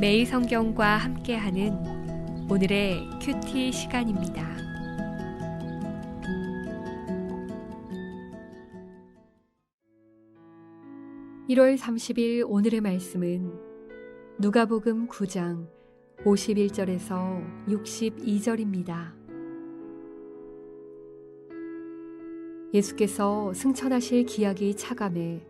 매일 성경과 함께하는 오늘의 큐티 시간입니다. (1월 30일) 오늘의 말씀은 누가복음 (9장) (51절에서) (62절입니다) 예수께서 승천하실 기약이 차감해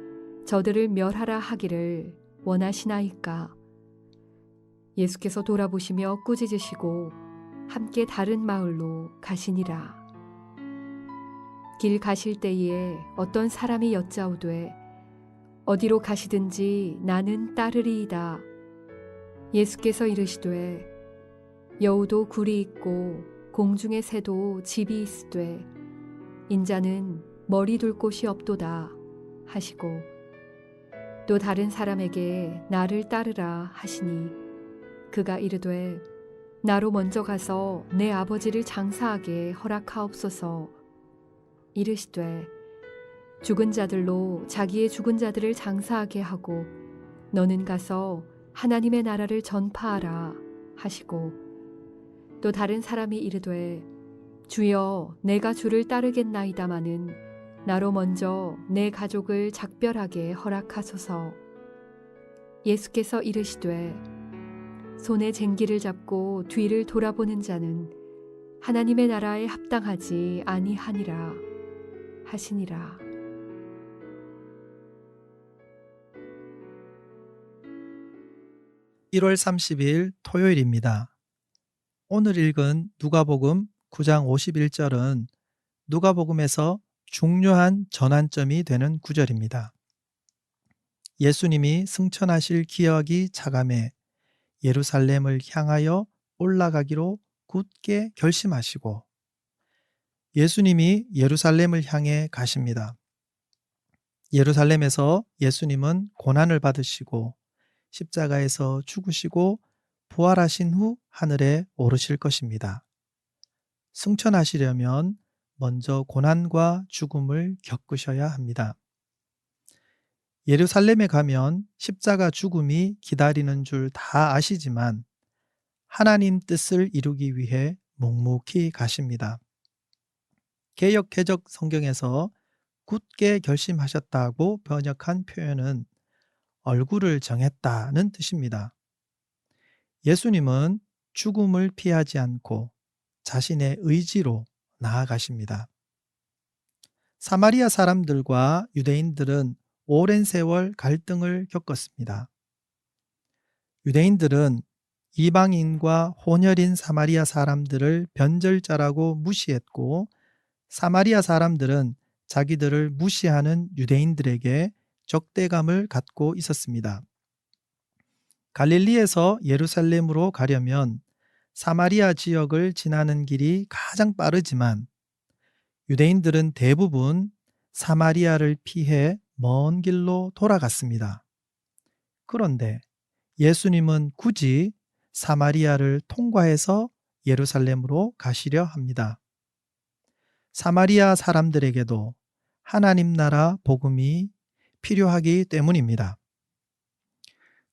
저들을 멸하라 하기를 원하시나이까? 예수께서 돌아보시며 꾸짖으시고 함께 다른 마을로 가시니라. 길 가실 때에 어떤 사람이 여짜오되 어디로 가시든지 나는 따르리이다. 예수께서 이르시되 여우도 굴이 있고 공중의 새도 집이 있으되 인자는 머리 둘 곳이 없도다. 하시고 또 다른 사람에게 나를 따르라 하시니 그가 이르되 나로 먼저 가서 내 아버지를 장사하게 허락하옵소서. 이르시되 죽은 자들로 자기의 죽은 자들을 장사하게 하고 너는 가서 하나님의 나라를 전파하라 하시고 또 다른 사람이 이르되 주여 내가 주를 따르겠나이다마는 나로 먼저 내 가족을 작별하게 허락하소서. 예수께서 이르시되 손에 쟁기를 잡고 뒤를 돌아보는 자는 하나님의 나라에 합당하지 아니하니라 하시니라. (1월 30일) 토요일입니다. 오늘 읽은 누가복음 (9장 51절은) 누가복음에서 중요한 전환점이 되는 구절입니다. 예수님이 승천하실 기억이 차감해 예루살렘을 향하여 올라가기로 굳게 결심하시고 예수님이 예루살렘을 향해 가십니다. 예루살렘에서 예수님은 고난을 받으시고 십자가에서 죽으시고 부활하신 후 하늘에 오르실 것입니다. 승천하시려면 먼저 고난과 죽음을 겪으셔야 합니다. 예루살렘에 가면 십자가 죽음이 기다리는 줄 다 아시지만 하나님 뜻을 이루기 위해 묵묵히 가십니다. 개역 개적 성경에서 굳게 결심하셨다고 번역한 표현은 얼굴을 정했다는 뜻입니다. 예수님은 죽음을 피하지 않고 자신의 의지로 나아가십니다. 사마리아 사람들과 유대인들은 오랜 세월 갈등을 겪었습니다. 유대인들은 이방인과 혼혈인 사마리아 사람들을 변절자라고 무시했고 사마리아 사람들은 자기들을 무시하는 유대인들에게 적대감을 갖고 있었습니다. 갈릴리에서 예루살렘으로 가려면 사마리아 지역을 지나는 길이 가장 빠르지만 유대인들은 대부분 사마리아를 피해 먼 길로 돌아갔습니다. 그런데 예수님은 굳이 사마리아를 통과해서 예루살렘으로 가시려 합니다. 사마리아 사람들에게도 하나님 나라 복음이 필요하기 때문입니다.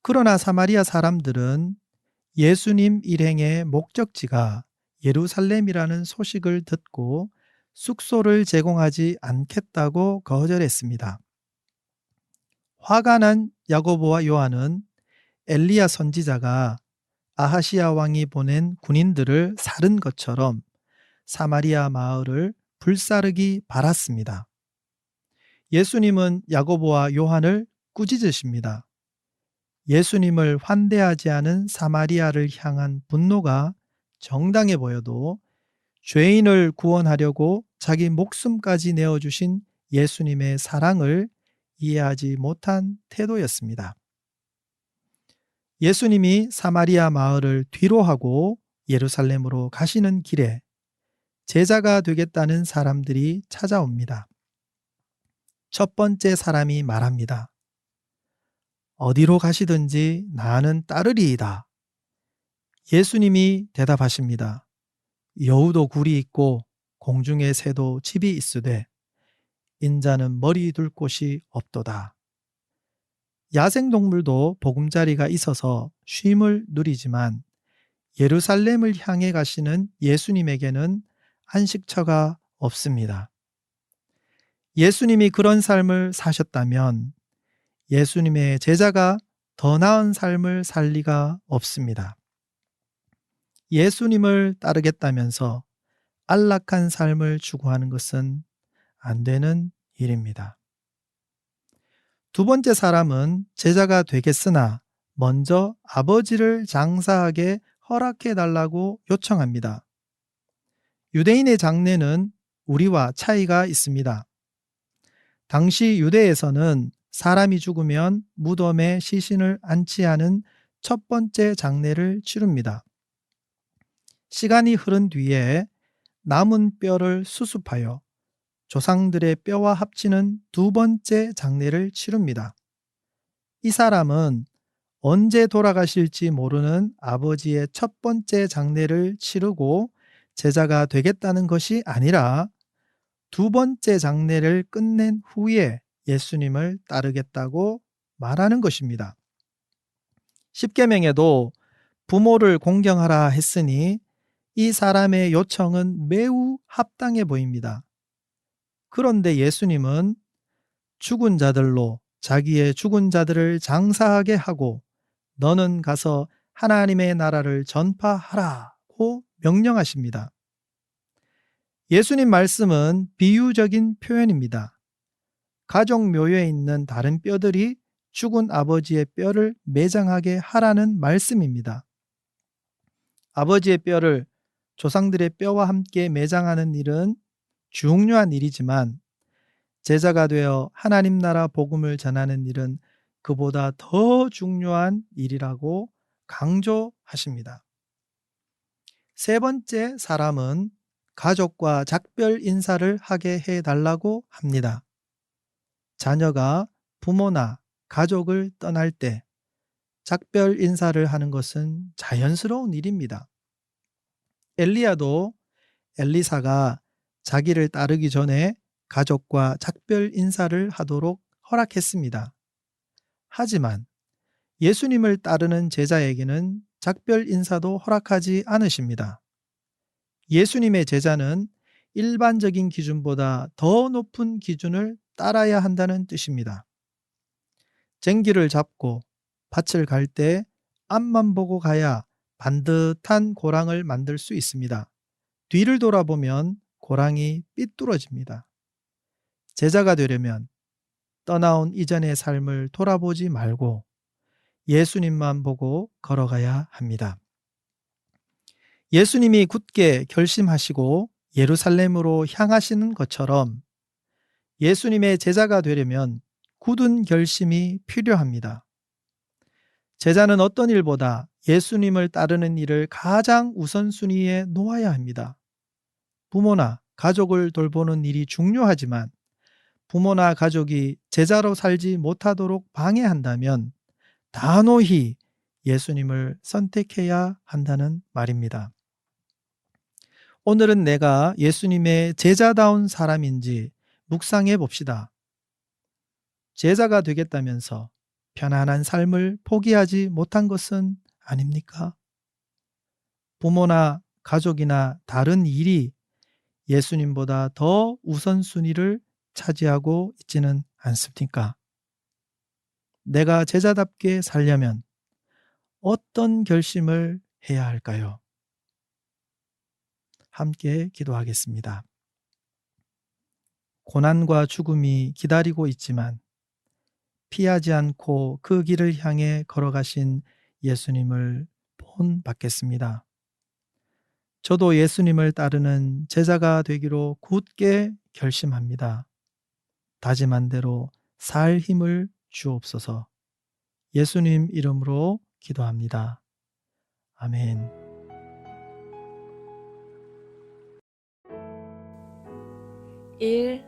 그러나 사마리아 사람들은 예수님 일행의 목적지가 예루살렘이라는 소식을 듣고 숙소를 제공하지 않겠다고 거절했습니다. 화가 난 야고보와 요한은 엘리야 선지자가 아하시아 왕이 보낸 군인들을 살은 것처럼 사마리아 마을을 불사르기 바랐습니다. 예수님은 야고보와 요한을 꾸짖으십니다. 예수님을 환대하지 않은 사마리아를 향한 분노가 정당해 보여도 죄인을 구원하려고 자기 목숨까지 내어주신 예수님의 사랑을 이해하지 못한 태도였습니다. 예수님이 사마리아 마을을 뒤로 하고 예루살렘으로 가시는 길에 제자가 되겠다는 사람들이 찾아옵니다. 첫 번째 사람이 말합니다. 어디로 가시든지 나는 따르리이다. 예수님이 대답하십니다. 여우도 굴이 있고 공중의 새도 집이 있으되 인자는 머리 둘 곳이 없도다. 야생동물도 보금자리가 있어서 쉼을 누리지만 예루살렘을 향해 가시는 예수님에게는 안식처가 없습니다. 예수님이 그런 삶을 사셨다면 예수님의 제자가 더 나은 삶을 살 리가 없습니다. 예수님을 따르겠다면서 안락한 삶을 추구하는 것은 안 되는 일입니다. 두 번째 사람은 제자가 되겠으나 먼저 아버지를 장사하게 허락해 달라고 요청합니다. 유대인의 장례는 우리와 차이가 있습니다. 당시 유대에서는 사람이 죽으면 무덤에 시신을 안치하는 첫 번째 장례를 치릅니다. 시간이 흐른 뒤에 남은 뼈를 수습하여 조상들의 뼈와 합치는 두 번째 장례를 치릅니다. 이 사람은 언제 돌아가실지 모르는 아버지의 첫 번째 장례를 치르고 제자가 되겠다는 것이 아니라 두 번째 장례를 끝낸 후에 예수님을 따르겠다고 말하는 것입니다. 십계명에도 부모를 공경하라 했으니 이 사람의 요청은 매우 합당해 보입니다. 그런데 예수님은 죽은 자들로 자기의 죽은 자들을 장사하게 하고 너는 가서 하나님의 나라를 전파하라고 명령하십니다. 예수님 말씀은 비유적인 표현입니다. 가족 묘에 있는 다른 뼈들이 죽은 아버지의 뼈를 매장하게 하라는 말씀입니다. 아버지의 뼈를 조상들의 뼈와 함께 매장하는 일은 중요한 일이지만 제자가 되어 하나님 나라 복음을 전하는 일은 그보다 더 중요한 일이라고 강조하십니다. 세 번째 사람은 가족과 작별 인사를 하게 해 달라고 합니다. 자녀가 부모나 가족을 떠날 때 작별 인사를 하는 것은 자연스러운 일입니다. 엘리야도 엘리사가 자기를 따르기 전에 가족과 작별 인사를 하도록 허락했습니다. 하지만 예수님을 따르는 제자에게는 작별 인사도 허락하지 않으십니다. 예수님의 제자는 일반적인 기준보다 더 높은 기준을 따라야 한다는 뜻입니다. 쟁기를 잡고 밭을 갈 때 앞만 보고 가야 반듯한 고랑을 만들 수 있습니다. 뒤를 돌아보면 고랑이 삐뚤어집니다. 제자가 되려면 떠나온 이전의 삶을 돌아보지 말고 예수님만 보고 걸어가야 합니다. 예수님이 굳게 결심하시고 예루살렘으로 향하시는 것처럼 예수님의 제자가 되려면 굳은 결심이 필요합니다. 제자는 어떤 일보다 예수님을 따르는 일을 가장 우선순위에 놓아야 합니다. 부모나 가족을 돌보는 일이 중요하지만 부모나 가족이 제자로 살지 못하도록 방해한다면 단호히 예수님을 선택해야 한다는 말입니다. 오늘은 내가 예수님의 제자다운 사람인지 묵상해 봅시다. 제자가 되겠다면서 편안한 삶을 포기하지 못한 것은 아닙니까? 부모나 가족이나 다른 일이 예수님보다 더 우선순위를 차지하고 있지는 않습니까? 내가 제자답게 살려면 어떤 결심을 해야 할까요? 함께 기도하겠습니다. 고난과 죽음이 기다리고 있지만 피하지 않고 그 길을 향해 걸어가신 예수님을 본 받겠습니다. 저도 예수님을 따르는 제자가 되기로 굳게 결심합니다. 다짐한 대로 살 힘을 주옵소서 예수님 이름으로 기도합니다. 아멘. 일